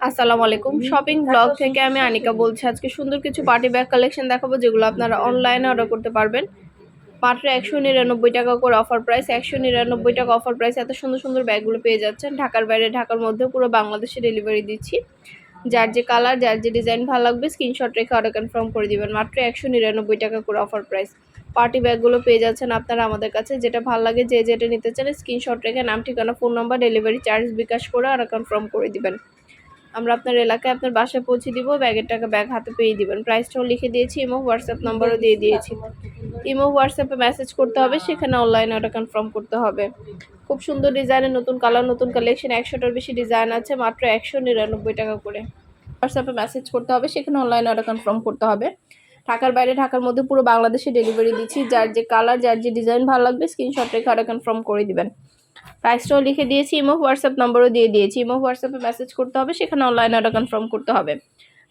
আসসালামু আলাইকুম। Shopping blog থেকে আমি আনিকা বলছি। আজকে সুন্দর কিছু পার্টি ব্যাগ কালেকশন দেখাবো যেগুলো আপনারা অনলাইনে অর্ডার করতে পারবেন। মাত্র একশো নিরানব্বই টাকা করে অফার প্রাইস একশো নিরানব্বই টাকা অফার প্রাইস এত সুন্দর সুন্দর ব্যাগগুলো পেয়ে যাচ্ছেন। ঢাকার বাইরে ঢাকার মধ্যে পুরো বাংলাদেশে ডেলিভারি দিচ্ছি। যার যে কালার যার যে ডিজাইন ভালো লাগবে স্ক্রিনশট রেখে অর্ডার কনফার্ম করে দিবেন। মাত্র একশো নিরানব্বই টাকা করে অফার প্রাইস পার্টি ব্যাগগুলো পেয়ে যাচ্ছেন আপনারা আমাদের কাছে। যেটা ভালো লাগে যে যেটা নিতে চান স্ক্রিনশট রেখে নাম ঠিকানা phone number delivery charge bKash করে অর্ডার কনফার্ম করে দিবেন। আমরা আপনার এলাকায় আপনার বাসায় পৌঁছে দিব, ব্যাগের টাকা ব্যাগ হাতে পেয়ে দিবেন। প্রাইসটাও লিখে দিয়েছি, ইমো, হোয়াটসঅ্যাপ নাম্বারও দিয়ে দিয়েছি। ইমো, হোয়াটসঅ্যাপে মেসেজ করতে হবে, সেখানে অনলাইনে ওটা কনফার্ম করতে হবে। খুব সুন্দর ডিজাইনের নতুন কালার নতুন কালেকশন একশোটার বেশি ডিজাইন আছে, মাত্র একশো নিরানব্বই টাকা করে। হোয়াটসঅ্যাপে মেসেজ করতে হবে, সেখানে অনলাইনে ওটা কনফার্ম করতে হবে। ঢাকার বাইরে, ঢাকার মধ্যে পুরো বাংলাদেশে ডেলিভারি দিচ্ছি। যার যে কালার যার যে ডিজাইন ভালো লাগবে স্ক্রিনশট রেখে অর্ডার কনফার্ম করে দিবেন। প্রাইসটাও লিখে দিয়েছি ইমো হোয়াটসঅ্যাপ নম্বরও দিয়ে দিয়েছি। ইমো হোয়াটসঅ্যাপে মেসেজ করতে হবে, সেখানে অনলাইনে অর্ডার কনফার্ম করতে হবে।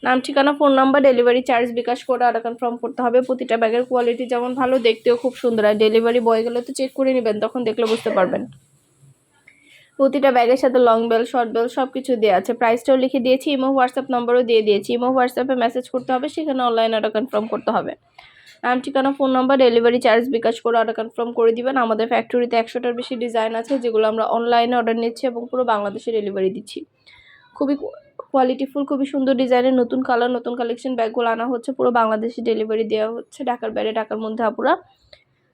নাম, ঠিকানা phone number delivery charge bKash করে অর্ডার কনফার্ম করতে হবে। প্রতিটা ব্যাগের কোয়ালিটি যেমন ভালো, দেখতেও খুব সুন্দর। আর ডেলিভারি বয় গেলে তো চেক করে নেবেন, তখন দেখলে বুঝতে পারবেন। প্রতিটা ব্যাগের সাথে লং বেল শর্ট বেল সব কিছু দেওয়া আছে প্রাইসটাও লিখে দিয়েছি ইমো হোয়াটসঅ্যাপ নম্বরও দিয়ে দিয়েছি। ইমো হোয়াটসঅ্যাপে মেসেজ করতে হবে, সেখানে অনলাইন অর্ডার কনফার্ম করতে হবে। নাম ঠিকানা phone number delivery charge bKash করে অর্ডার কনফার্ম করে দিবেন। আমাদের ফ্যাক্টরিতে একশোটার বেশি ডিজাইন আছে, যেগুলো আমরা অনলাইনে অর্ডার নিচ্ছি এবং পুরো বাংলাদেশে ডেলিভারি দিচ্ছি। খুবই কোয়ালিটিফুল খুবই সুন্দর ডিজাইনের নতুন কালার নতুন কালেকশন ব্যাগগুলো আনা হচ্ছে, পুরো বাংলাদেশে ডেলিভারি দেওয়া হচ্ছে, ঢাকার বাইরে, ঢাকার মধ্যে আপুরা।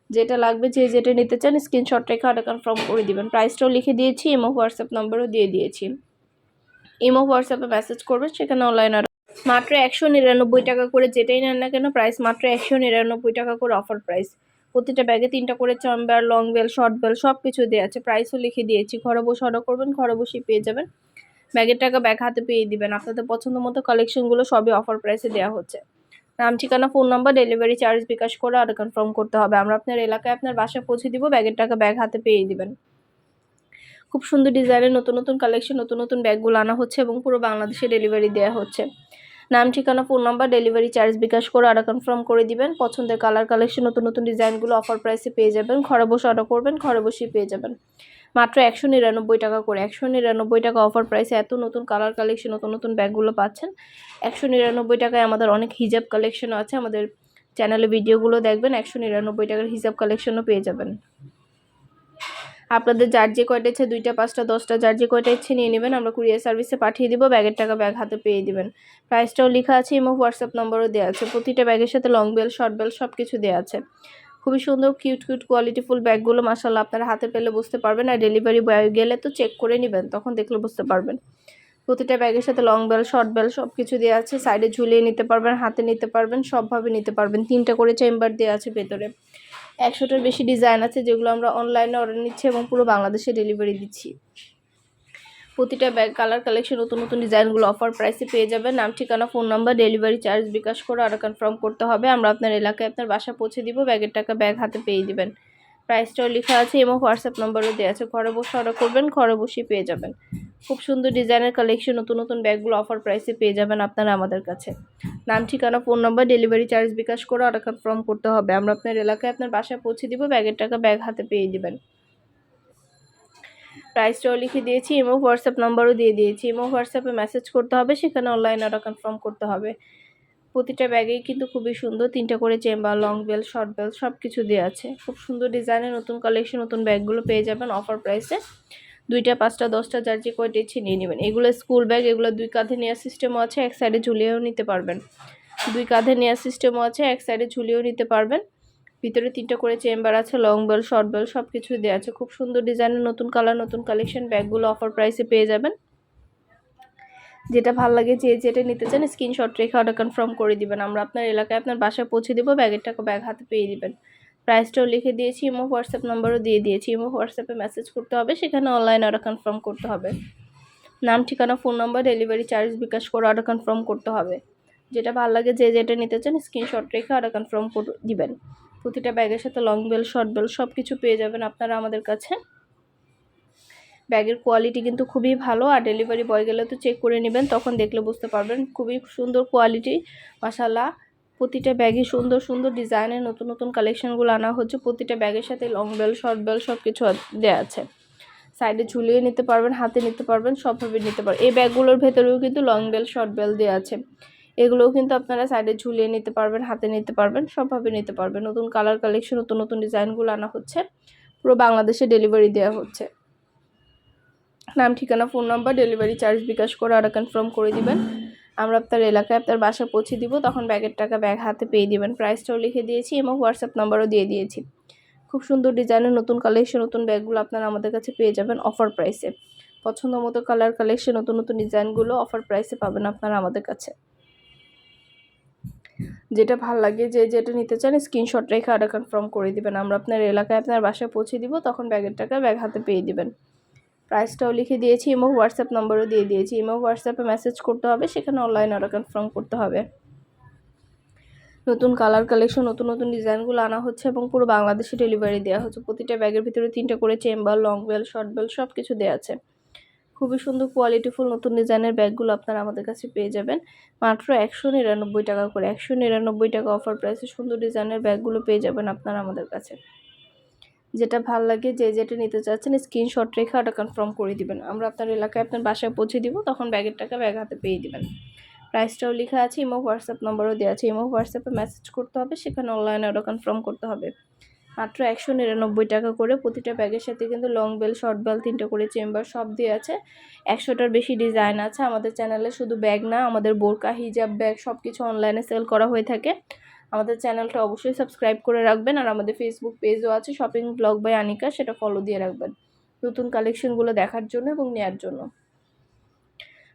যেটা লাগবে, যে যেটা নিতে চান স্ক্রিনশট রেখে অর্ডার কনফার্ম করে দিবেন। প্রাইসটাও লিখে দিয়েছি ইমো হোয়াটসঅ্যাপ নাম্বারও দিয়ে দিয়েছি। ইমো হোয়াটসঅ্যাপে মেসেজ করবেন, সেখানে অনলাইন মাত্র একশো নিরানব্বই টাকা করে যেটাই নেন না কেন প্রাইস মাত্র একশো নিরানব্বই টাকা করে অফার প্রাইস প্রতিটা ব্যাগে তিনটা করে chamber long belt short belt সব কিছু দেওয়া আছে। প্রাইসও লিখে দিয়েছি। ঘরে বসে অর্ডার করবেন, ঘরে বসেই পেয়ে যাবেন। ব্যাগের টাকা ব্যাগ হাতে পেয়ে দিবেন। আপনাদের পছন্দ মতো কালেকশনগুলো সবই অফার প্রাইসে দেওয়া হচ্ছে। নাম, ঠিকানা phone number delivery charge bKash করে আর কনফার্ম করতে হবে। আমরা আপনার এলাকায় আপনার বাসায় পৌঁছে দিব ব্যাগের টাকা ব্যাগ হাতে পেয়ে দিবেন। খুব সুন্দর ডিজাইনের নতুন নতুন কালেকশন নতুন নতুন ব্যাগগুলো আনা হচ্ছে এবং পুরো বাংলাদেশে ডেলিভারি দেওয়া হচ্ছে। নাম, ঠিকানা, phone number, delivery charge bKash করে অর্ডার কনফার্ম করে দিবেন। পছন্দের কালার, কালেকশন, নতুন নতুন ডিজাইনগুলো অফার প্রাইসে পেয়ে যাবেন। ঘরে বসে অর্ডার করবেন, ঘরে বসেই পেয়ে যাবেন। মাত্র একশো নিরানব্বই টাকা করে, একশো নিরানব্বই টাকা অফার প্রাইসে এত নতুন কালার কালেকশন, নতুন নতুন ব্যাগগুলো পাচ্ছেন। একশো নিরানব্বই টাকায় আমাদের অনেক হিজাব কালেকশনও আছে। আমাদের চ্যানেলে ভিডিওগুলো দেখবেন, একশো নিরানব্বই টাকার হিজাব কালেকশনও পেয়ে যাবেন। আপনাদের যার যে কয়টা ইচ্ছে, দুইটা, পাঁচটা, দশটা, যার যে কয়টা ইচ্ছে নিয়ে নেবেন, আমরা কুরিয়ার সার্ভিসে পাঠিয়ে দিব, ব্যাগের টাকা ব্যাগ হাতে পেয়ে দিবেন। প্রাইসটাও লেখা আছে, ইমো, হোয়াটসঅ্যাপ নম্বরও দেওয়া আছে। প্রতিটা ব্যাগের সাথে লং বেল শর্ট বেল সব কিছু দেওয়া আছে। খুবই সুন্দর কিউট কিউট কোয়ালিটিফুল ব্যাগগুলো মাসাল্লাহ আপনারা হাতে পেলে বুঝতে পারবেন আর ডেলিভারি বয় গেলে তো চেক করে নেবেন, তখন দেখলে বুঝতে পারবেন। প্রতিটা ব্যাগের সাথে লং বেল শর্ট বেল সব কিছু দেওয়া আছে। সাইডে ঝুলিয়ে নিতে পারবেন, হাতে নিতে পারবেন, সবভাবে নিতে পারবেন। তিনটা করে চেম্বার দেওয়া আছে ভেতরে। একশোটার বেশি ডিজাইন আছে যেগুলো আমরা অনলাইনে অর্ডার নিচ্ছি এবং পুরো বাংলাদেশে ডেলিভারি দিচ্ছি। প্রতিটা ব্যাগ কালার কালেকশন নতুন নতুন ডিজাইনগুলো অফার প্রাইসে পেয়ে যাবেন। নাম, ঠিকানা phone number delivery charge bKash করে আরও কনফার্ম করতে হবে। আমরা আপনার এলাকায় আপনার বাসা পৌঁছে দিব ব্যাগের টাকা ব্যাগ হাতে পেয়ে দিবেন প্রাইসটাও লেখা আছে, এবং হোয়াটসঅ্যাপ নাম্বারও দেওয়া আছে। ঘরে বসে অর্ডার করবেন, ঘরে বসেই পেয়ে যাবেন। খুব সুন্দর ডিজাইনের কালেকশন নতুন নতুন ব্যাগগুলো অফার প্রাইসে পেয়ে যাবেন আপনারা আমাদের কাছে। নাম, ঠিকানা phone number delivery charge bKash করে অর্ডার কনফার্ম করতে হবে। আমরা আপনার এলাকায় আপনার বাসায় পৌঁছে দিব, ব্যাগের টাকা ব্যাগ হাতে পেয়ে দিবেন। প্রাইসটাও লিখে দিয়েছি, এবং হোয়াটসঅ্যাপ নাম্বারও দিয়ে দিয়েছি, এবং হোয়াটসঅ্যাপে মেসেজ করতে হবে, সেখানে অনলাইন অর্ডার কনফার্ম করতে হবে। প্রতিটা ব্যাগেই কিন্তু খুবই সুন্দর তিনটা করে chamber long belt short belt সব কিছু দেওয়া আছে। খুব সুন্দর ডিজাইনের নতুন কালেকশন নতুন ব্যাগগুলো পেয়ে যাবেন অফার প্রাইসে দুইটা, পাঁচটা, দশটা, যার যে কয়টা ইচ্ছে নিয়ে নেবেন। এগুলো স্কুল ব্যাগ এগুলো দুই কাঁধে নেওয়ার সিস্টেমও আছে, এক সাইডে ঝুলিয়েও নিতে পারবেন। দুই কাঁধে নেওয়ার সিস্টেমও আছে, এক সাইডে ঝুলিয়েও নিতে পারবেন। ভিতরে তিনটা করে চেম্বার আছে লং বেল শর্ট বেল সব কিছু দেওয়া আছে। খুব সুন্দর ডিজাইনের নতুন কালার নতুন কালেকশন ব্যাগগুলো অফার প্রাইসে পেয়ে যাবেন। যেটা ভালো লাগে যে যেটা নিতে চান স্ক্রিনশট রেখে অর্ডার কনফার্ম করে দিবেন। আমরা আপনার এলাকায় আপনার বাসায় পৌঁছে দেবো ব্যাগের টাকা ব্যাগ হাতে পেয়ে দিবেন। প্রাইসটাও লিখে দিয়েছি, ইমো, হোয়াটসঅ্যাপ নাম্বারও দিয়ে দিয়েছি। ইমো, হোয়াটসঅ্যাপে মেসেজ করতে হবে, সেখানে অনলাইন অর্ডার কনফার্ম করতে হবে। নাম, ঠিকানা phone number delivery charge bKash করে অর্ডার কনফার্ম করতে হবে। যেটা ভালো লাগে যে যেটা নিতে চান স্ক্রিনশট রেখে অর্ডার কনফার্ম করে দিবেন। প্রতিটা ব্যাগের সাথে লং বেল শর্ট বেল সব কিছু পেয়ে যাবেন আপনারা আমাদের কাছে। ব্যাগের কোয়ালিটি কিন্তু খুবই ভালো আর ডেলিভারি বয় গেলে তো চেক করে নেবেন, তখন দেখলে বুঝতে পারবেন। খুবই সুন্দর কোয়ালিটি মশালা প্রতিটা ব্যাগে সুন্দর সুন্দর ডিজাইনের নতুন নতুন কালেকশনগুলো আনা হচ্ছে। প্রতিটা ব্যাগের সাথে লং বেল শর্ট বেল সব কিছু দেওয়া আছে। সাইডে ঝুলিয়ে নিতে পারবেন, হাতে নিতে পারবেন, সবভাবে নিতে পারবেন। এই ব্যাগগুলোর ভেতরেও কিন্তু লং বেল শর্ট বেল দেওয়া আছে। এগুলোও কিন্তু আপনারা সাইডে ঝুলিয়ে নিতে পারবেন, হাতে নিতে পারবেন, সবভাবে নিতে পারবেন। নতুন কালার কালেকশন নতুন নতুন ডিজাইনগুলো আনা হচ্ছে। পুরো বাংলাদেশে ডেলিভারি দেওয়া হচ্ছে। নাম, ঠিকানা, phone number, delivery charge bKash করে আরও কনফার্ম করে দিবেন। আমরা আপনার এলাকায় আপনার বাসা পৌঁছে দিব, তখন ব্যাগের টাকা ব্যাগ হাতে পেয়ে দিবেন। প্রাইসটাও লিখে দিয়েছি এবং হোয়াটসঅ্যাপ নাম্বারও দিয়ে দিয়েছি। খুব সুন্দর ডিজাইনের নতুন কালেকশন নতুন ব্যাগগুলো আপনারা আমাদের কাছে পেয়ে যাবেন অফার প্রাইসে পছন্দ মতো কালার কালেকশন নতুন নতুন ডিজাইনগুলো অফার প্রাইসে পাবেন আপনারা আমাদের কাছে। যেটা ভালো লাগে, যে যেটা নিতে চান স্ক্রিনশট রেখে অর্ডার কনফার্ম করে দিবেন। আমরা আপনার এলাকায় আপনার বাসায় পৌঁছে দিব, তখন ব্যাগের টাকা ব্যাগ হাতে পেয়ে দিবেন। প্রাইসটাও লিখে দিয়েছি ইমো হোয়াটসঅ্যাপ নম্বরও দিয়ে দিয়েছি। ইমো হোয়াটসঅ্যাপে মেসেজ করতে হবে, সেখানে অনলাইন অর্ডার কনফার্ম করতে হবে। নতুন কালার কালেকশন নতুন নতুন ডিজাইনগুলো আনা হচ্ছে এবং পুরো বাংলাদেশে ডেলিভারি দেওয়া হচ্ছে। প্রতিটা ব্যাগের ভিতরে তিনটা করে chamber long belt short belt সব কিছু দেওয়া আছে। খুবই সুন্দর কোয়ালিটিফুল নতুন ডিজাইনের ব্যাগগুলো আপনারা আমাদের কাছে পেয়ে যাবেন। মাত্র একশো নিরানব্বই টাকা করে, একশো নিরানব্বই টাকা অফার প্রাইসে সুন্দর ডিজাইনের ব্যাগগুলো পেয়ে যাবেন আপনারা আমাদের কাছে। যেটা ভালো লাগে, যে যেটা নিতে চাচ্ছেন স্ক্রিনশট রেখে ওটা কনফার্ম করে দিবেন। আমরা আপনার এলাকায় আপনার বাসায় পৌঁছে দিব, তখন ব্যাগের টাকা ব্যাগ হাতে পেয়ে দিবেন। প্রাইসটাও লেখা আছে ইমো হোয়াটসঅ্যাপ নম্বরও দেওয়া আছে। ইমো হোয়াটসঅ্যাপে মেসেজ করতে হবে, সেখানে অনলাইনে ওটা কনফার্ম করতে হবে। মাত্র একশো নিরানব্বই টাকা করে প্রতিটা ব্যাগের সাথে কিন্তু লং বেল শর্ট বেল তিনটে করে চেম্বার সব দিয়ে আছে। একশোটার বেশি ডিজাইন আছে। আমাদের চ্যানেলে শুধু ব্যাগ না, আমাদের বোরকা হিজাব ব্যাগ সব কিছু অনলাইনে সেল করা হয়ে থাকে। আমাদের চ্যানেলটা অবশ্যই সাবস্ক্রাইব করে রাখবেন আর আমাদের ফেসবুক পেজও আছে শপিং ব্লগ বাই আনিকা সেটা ফলো দিয়ে রাখবেন। নতুন কালেকশনগুলো দেখার জন্য এবং নেয়ার জন্য।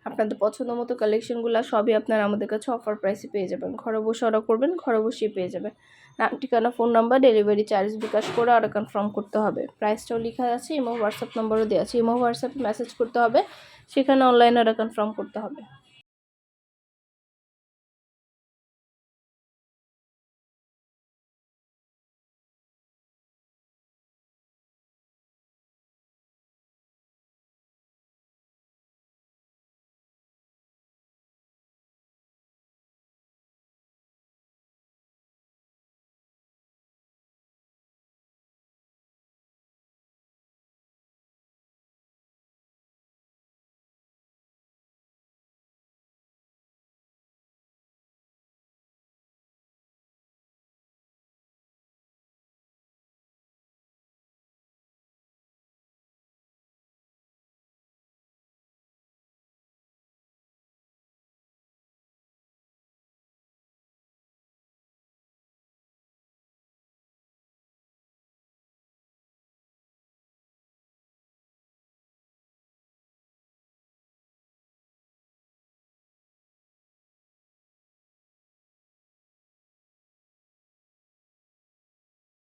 আপনাদের পছন্দ মতো কালেকশনগুলো সবই আপনারা আমাদের কাছে অফার প্রাইসে পেয়ে যাবেন। ঘরে বসে অর্ডার করবেন, ঘরে বসেই পেয়ে যাবেন। নাম, ঠিকানা phone number delivery charge bKash করে অর্ডার কনফার্ম করতে হবে। প্রাইসটাও লেখা আছে ইমো হোয়াটসঅ্যাপ নাম্বারও দেওয়া আছে। ইমো হোয়াটসঅ্যাপে মেসেজ করতে হবে, সেখানে অনলাইনে অর্ডার কনফার্ম করতে হবে।